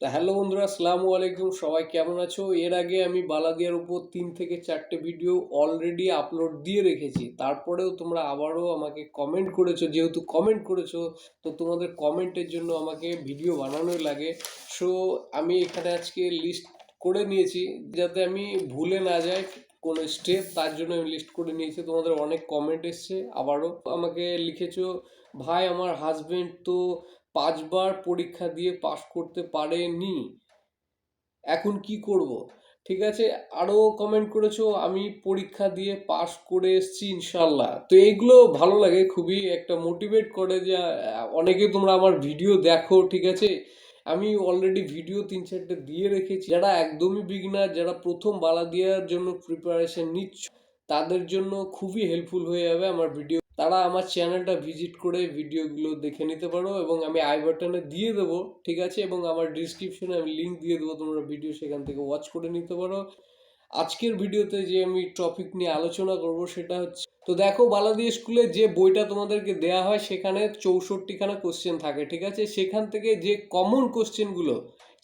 তা হ্যালো বন্ধুরা, আসসালামু আলাইকুম। সবাই কেমন আছো? এর আগে আমি বালাদিয়ার উপর তিন থেকে চারটে ভিডিও অলরেডি আপলোড দিয়ে রেখেছি। তারপরেও তোমরা আবারও আমাকে কমেন্ট করেছ। যেহেতু কমেন্ট করেছ, তো তোমাদের কমেন্টের জন্য আমাকে ভিডিও বানানোই লাগে। সো আমি এখানে আজকে লিস্ট করে নিয়েছি। যাতে আমি ভুলে না যাই কোনো স্টেপ তার জন্য আমি লিস্ট করে নিয়েছি। তোমাদের অনেক কমেন্ট এসছে। আবারও আমাকে লিখেছো, ভাই, আমার হাজবেন্ড তো পাঁচবার পরীক্ষা দিয়ে পাশ করতে পারেনি। এখন কি করব? ঠিক আছে আরও কমেন্ট করেছ, আমি পরীক্ষা দিয়ে পাশ করে এসেছি ইনশাল্লাহ তো এইগুলো ভালো লাগে, খুবই একটা মোটিভেট করে যে অনেকে তোমরা আমার ভিডিও দেখো, ঠিক আছে? আমি অলরেডি ভিডিও তিন চারটে দিয়ে রেখেছি। যারা একদমই বিগিনার যারা প্রথম বালা দেওয়ার জন্য প্রিপারেশন নিচ্ছ, তাদের জন্য খুবই হেল্পফুল হয়ে যাবে আমার ভিডিও তারা আমার চ্যানেলটা ভিজিট করে ভিডিওগুলো দেখে নিতে পারো এবং আমি আই বাটনে দিয়ে দেবো, ঠিক আছে? এবং আমার ডিসক্রিপশনে আমি লিঙ্ক দিয়ে দেবো, তোমরা ভিডিও সেখান থেকে ওয়াচ করে নিতে পারো। আজকের ভিডিওতে যে আমি টপিক নিয়ে আলোচনা করব সেটা হচ্ছে, তো দেখো বালাদি স্কুলে যে বইটা তোমাদেরকে দেয়া হয় সেখানে চৌষট্টিখানা কোশ্চেন থাকে, ঠিক আছে? সেখান থেকে যে কমন কোশ্চেনগুলো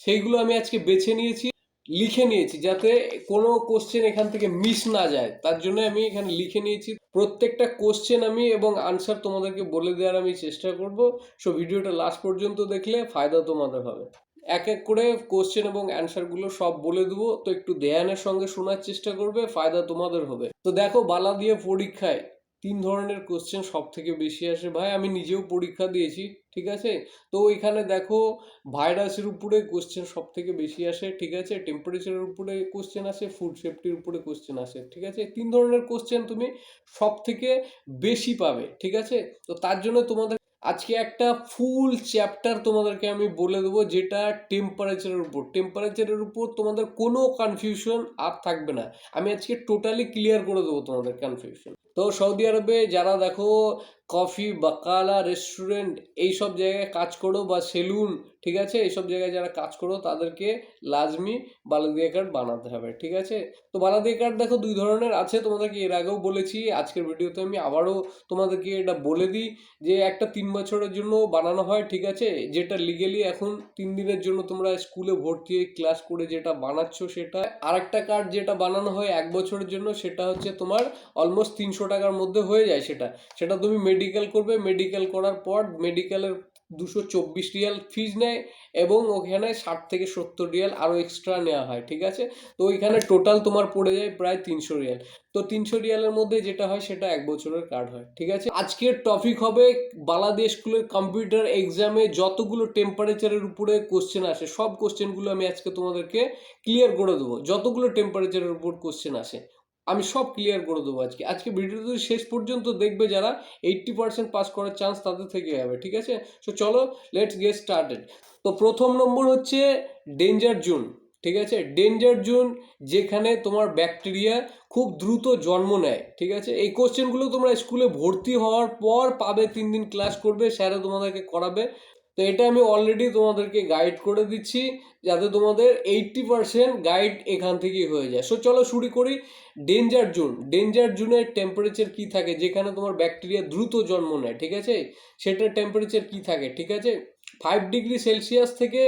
সেইগুলো আমি আজকে বেছে নিয়েছি, লিখে নিয়েছি যাতে কোনো কোশ্চেন এখান থেকে মিস না যায়। তার জন্য আমি এখানে লিখে নিয়েছি প্রত্যেকটা কোশ্চেন আমি এবং আনসার তোমাদেরকে বলে দেওয়ার আমি চেষ্টা করব। সো ভিডিওটা লাস্ট পর্যন্ত দেখলে ফায়দা তোমাদের হবে। এক এক করে কোশ্চেন এবং অ্যান্সারগুলো সব বলে দেবো। তো একটু দেয়ানের সঙ্গে শোনার চেষ্টা করবে, ফায়দা তোমাদের হবে। তো দেখো, বালা দিয়ে পরীক্ষায় তিন ধরনের কোশ্চেন সব থেকে বেশি আসে। ভাই, আমি নিজেও পরীক্ষা দিয়েছি, ঠিক আছে? তো এখানে দেখো, ভাইরাসের উপরে কোশ্চেন সব থেকে বেশি আসে, ঠিক আছে? টেম্পারেচারের উপরে কোশ্চেন আসে ফুড সেফটির উপরে কোশ্চেন আসে, ঠিক আছে? তিন ধরনের কোশ্চেন তুমি সব থেকে বেশি পাবে, ঠিক আছে? তো তার জন্য তোমাদের, আজকে একটা ফুল চ্যাপ্টার তোমাদেরকে আমি বলে দেবো, যেটা টেম্পারেচারের উপর। টেম্পারেচারের উপর তোমাদের কোনো কনফিউশন আর থাকবে না। আমি আজকে টোটালি ক্লিয়ার করে দেবো তোমাদের কনফিউশন তো সৌদি আরবে যারা দেখো কফি, বাকালা, রেস্টুরেন্ট এই সব জায়গায় কাজ করো বা সেলুন, ঠিক আছে? এইসব জায়গায় যারা কাজ করো, তাদেরকে লাজমি বালাদিয়া কার্ড বানাতে হবে, ঠিক আছে? তো বালাদিয়া কার্ড দেখো দুই ধরনের আছে, তোমাদেরকে এর আগেও বলেছি, আজকের ভিডিওতে আমি আবারও তোমাদেরকে এটা বলে দিই যে একটা তিন বছরের জন্য বানানো হয়, ঠিক আছে? যেটা লিগেলি এখন তিন দিনের জন্য তোমরা স্কুলে ভর্তি হয়ে ক্লাস করে যেটা বানাচ্ছ সেটা। আরেকটা কার্ড যেটা বানানো হয় এক বছরের জন্য, সেটা হচ্ছে তোমার অলমোস্ট তিনশো টাকার মধ্যে হয়ে যায় সেটা। সেটা তুমি মেডিকেল করবে মেডিকেল করার পর মেডিকেলের দুশো চব্বিশ রিয়াল ফিজ নেয় এবং ওখানে ষাট থেকে সত্তর রিয়াল আরও এক্সট্রা নেওয়া হয়, ঠিক আছে? তো ওইখানে টোটাল তোমার পড়ে যায় প্রায় তিনশো রিয়াল। তো তিনশো রিয়ালের মধ্যে যেটা হয় সেটা এক বছরের কার্ড হয়, ঠিক আছে? আজকের টপিক হবে বাংলাদেশ স্কুলের কম্পিউটার এক্সামে যতগুলো টেম্পারেচারের উপরে কোশ্চেন আসে, সব কোশ্চেনগুলো আমি আজকে তোমাদেরকে ক্লিয়ার করে দেবো। যতগুলো টেম্পারেচারের উপর কোশ্চেন আসে আমি সব ক্লিয়ার করে দেবো আজকে। আজকে ভিডিওতে শেষ পর্যন্ত দেখবে যারা এইট্টি পার্সেন্ট পাস করার চান্স তাদের থেকে হবে, ঠিক আছে? সো চলো লেটস গেট স্টার্টেড তো প্রথম নম্বর হচ্ছে ডেঞ্জার জোন ঠিক আছে? ডেঞ্জার জোন যেখানে তোমার ব্যাকটেরিয়া খুব দ্রুত জন্ম নেয়, ঠিক আছে? এই কোশ্চেনগুলো তোমরা স্কুলে ভর্তি হওয়ার পর পাবে, তিন দিন ক্লাস করবে স্যারে তোমাদেরকে করাবে। তো এটা আমি অলরেডি তোমাদেরকে গাইড করে দিচ্ছি যাতে তোমাদের এইট্টি পার্সেন্ট গাইড এখান থেকেই হয়ে যায়। সো চলো শুরু করি। ডেঞ্জার জোন ডেঞ্জার জোনের টেম্পারেচার কি থাকে? যেখানে তোমার ব্যাকটেরিয়া দ্রুত জন্ম নেয়, ঠিক আছে? সেটার টেম্পারেচার কি থাকে, ঠিক আছে? ফাইভ ডিগ্রি সেলসিয়াস থেকে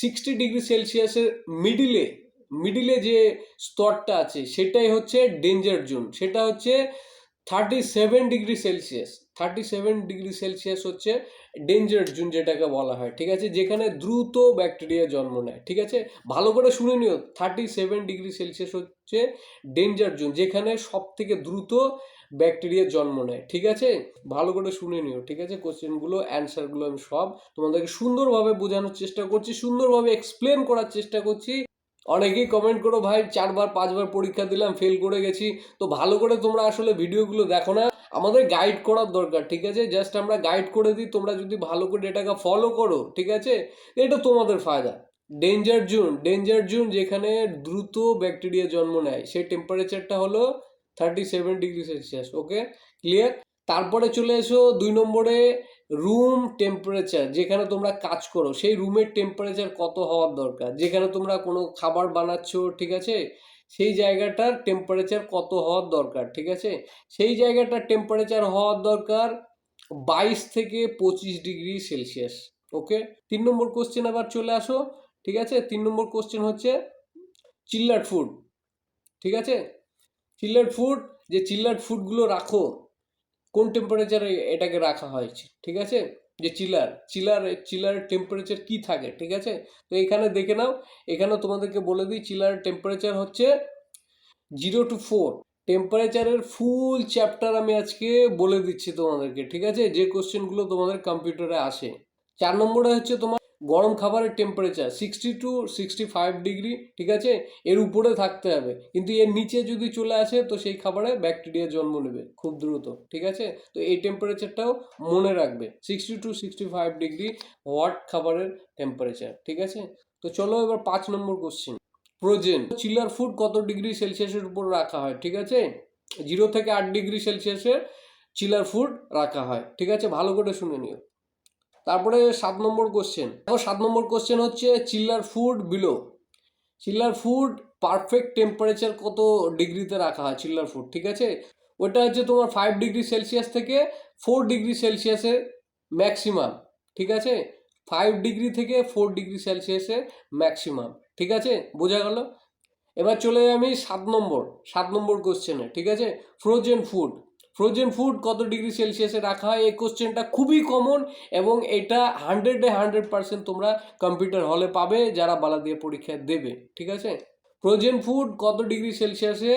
সিক্সটি ডিগ্রি সেলসিয়াসের মিডিলে মিডিলে যে স্তরটা আছে, সেটাই হচ্ছে ডেঞ্জার জোন সেটা হচ্ছে thirty seven degree celsius thirty seven degree celsius হচ্ছে ডেঞ্জার জোন যেটাকে বলা হয়, ঠিক আছে? যেখানে দ্রুত ব্যাকটেরিয়া জন্ম নেয়, ঠিক আছে? ভালো করে শুনে নিও থার্টি সেভেন ডিগ্রি সেলসিয়াস হচ্ছে ডেঞ্জার জোন যেখানে সব থেকে দ্রুত ব্যাকটেরিয়া জন্ম নেয়, ঠিক আছে? ভালো করে শুনে নিও, ঠিক আছে? কোশ্চেনগুলো অ্যান্সারগুলো আমি সব তোমাদেরকে সুন্দরভাবে বোঝানোর চেষ্টা করছি, সুন্দরভাবে এক্সপ্লেন করার চেষ্টা করছি। অনেকেই কমেন্ট করো, ভাই, চারবার, পাঁচবার পরীক্ষা দিলাম ফেল করে গেছি। তো ভালো করে তোমরা আসলে ভিডিওগুলো দেখো না। আমাদের গাইড করার দরকার, ঠিক আছে? জাস্ট আমরা গাইড করে দিই, তোমরা যদি ভালো করে এটাকে ফলো করো, ঠিক আছে? এটা তোমাদের ফায়দা। ডেঞ্জার জোন ডেঞ্জার জোন যেখানে দ্রুত ব্যাকটেরিয়া জন্ম নেয়, সেই টেম্পারেচারটা হলো thirty seven degree celsius okay clear তারপরে চলে এসো দুই নম্বরে রুম টেম্পারেচার যেখানে তোমরা কাজ করো। সেই রুমের টেম্পারেচার কত হওয়ার দরকার? যেখানে তোমরা কোনো খাবার বানাচ্ছ, ঠিক আছে? সেই জায়গাটার টেম্পারেচার কত হওয়ার দরকার, ঠিক আছে? সেই জায়গাটার টেম্পারেচার হওয়ার দরকার বাইশ থেকে পঁচিশ ডিগ্রি সেলসিয়াস ওকে তিন নম্বর কোশ্চেন আবার চলে আসো, ঠিক আছে? তিন নম্বর কোশ্চেন হচ্ছে চিল্লার ফুড ঠিক আছে? চিল্লার ফুড যে চিল্লার ফুডগুলো রাখো, কোন টেম্পারেচারে এটাকে রাখা হয়েছে ঠিক আছে? যে চিলার চিলার চিলার টেম্পারেচার কি থাকে, ঠিক আছে? তো এখানে দেখে নাও এখানে তোমাদেরকে বলে দিই চিলার টেম্পারেচার হচ্ছে জিরো টু ফোর টেম্পারেচারের ফুল চ্যাপ্টার আমি আজকে বলে দিচ্ছি তোমাদেরকে, ঠিক আছে? যে কোশ্চেনগুলো তোমাদের কম্পিউটারে আসে। চার নম্বরে হচ্ছে তোমার গরম খাবারের temperature sixty two sixty five degree ঠিক আছে? এর উপরে থাকতে হবে। কিন্তু এর নিচে যদি চলে আসে, তো সেই খাবারে ব্যাকটেরিয়া জন্ম নেবে, খুব দ্রুত, ঠিক আছে? তো এই টেম্পারেচারটাও মনে রাখবে। Sixty two sixty five degree hot খাবারের টেম্পারেচার ঠিক আছে? তো চলো এবার পাঁচ নম্বর কোশ্চেন ফ্রোজেন চিলার ফুড কত ডিগ্রি সেলসিয়াসের উপর রাখা হয়, ঠিক আছে? জিরো থেকে আট ডিগ্রি সেলসিয়াসের চিলার ফুড রাখা হয়, ঠিক আছে? ভালো করে শুনে নিও। তারপরে সাত নম্বর কোশ্চেন দেখো সাত নম্বর কোশ্চেন হচ্ছে chiller food below chiller food perfect temperature কত ডিগ্রিতে রাখা হয় চিল্লার ফুড ঠিক আছে? ওটা হচ্ছে তোমার ফাইভ ডিগ্রি সেলসিয়াস থেকে ফোর ডিগ্রি সেলসিয়াসের ম্যাক্সিমাম ঠিক আছে? ফাইভ ডিগ্রি থেকে ফোর ডিগ্রি সেলসিয়াসের ম্যাক্সিমাম ঠিক আছে? বোঝা গেল? এবার চলে যাই আমি সাত নম্বর সাত নম্বর কোশ্চেনে ঠিক আছে? ফ্রোজেন ফুড ফ্রোজেন ফুড কত ডিগ্রি সেলসিয়াসে রাখা হয়? এই কোশ্চেনটা খুবই কমন এবং এটা হান্ড্রেডে হান্ড্রেড পার্সেন্ট তোমরা কম্পিউটার হলে পাবে, যারা বালা দিয়ে পরীক্ষা দেবে, ঠিক আছে? ফ্রোজেন ফুড কত ডিগ্রি সেলসিয়াসে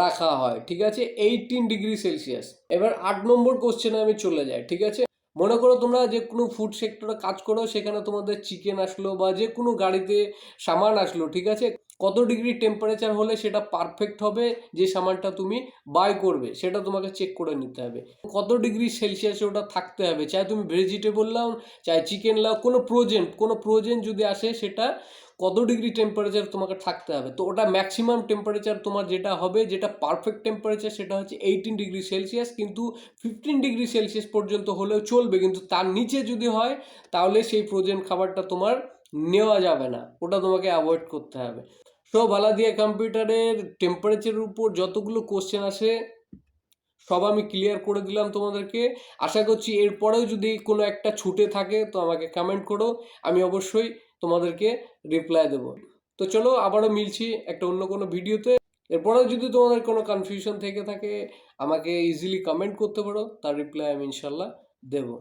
রাখা হয়, ঠিক আছে? এইটিন ডিগ্রি সেলসিয়াস এবার আট নম্বর কোশ্চেনে আমি চলে যাই, ঠিক আছে? মনে করো তোমরা যে কোনো ফুড সেক্টরে কাজ করো, সেখানে তোমাদের চিকেন আসলো বা যে কোনো গাড়িতে সামান আসলো, ঠিক আছে? কত ডিগ্রি টেম্পারেচার হলে সেটা পারফেক্ট হবে, যে সামানটা তুমি বাই করবে, সেটা তোমাকে চেক করে নিতে হবে। কত ডিগ্রি সেলসিয়াসে ওটা থাকতে হবে? চাই তুমি ভেজিটেবল লাও, চাই চিকেন লাও, কোনো প্রোজেন কোনো প্রোজেন যদি আসে সেটা কত ডিগ্রি টেম্পারেচার তোমাকে থাকতে হবে? তো ওটা ম্যাক্সিমাম টেম্পারেচার তোমার যেটা হবে, যেটা পারফেক্ট টেম্পারেচার সেটা হচ্ছে এইটিন ডিগ্রি সেলসিয়াস কিন্তু ফিফটিন ডিগ্রি সেলসিয়াস পর্যন্ত হলেও চলবে। কিন্তু তার নিচে যদি হয়, তাহলে সেই ফ্রোজেন খাবারটা তোমার নেওয়া যাবে না। ওটা তোমাকে অ্যাভয়েড করতে হবে। সো বালা দিয়ে কম্পিউটারের টেম্পারেচারের উপর যতগুলো কোশ্চেন আসে, সব আমি ক্লিয়ার করে দিলাম তোমাদেরকে। আশা করছি এরপরেও যদি কোনো একটা ছুটে থাকে, তো আমাকে কমেন্ট করো। আমি অবশ্যই তোমাদেরকে রিপ্লাই দেবো। তো চলো আবারও মিলছি একটা অন্য কোনো ভিডিওতে। এরপরেও যদি তোমাদের কোনো কনফিউশন থেকে থাকে, আমাকে ইজিলি কমেন্ট করতে পারো, তার রিপ্লাই আমি ইনশাল্লাহ দেবো।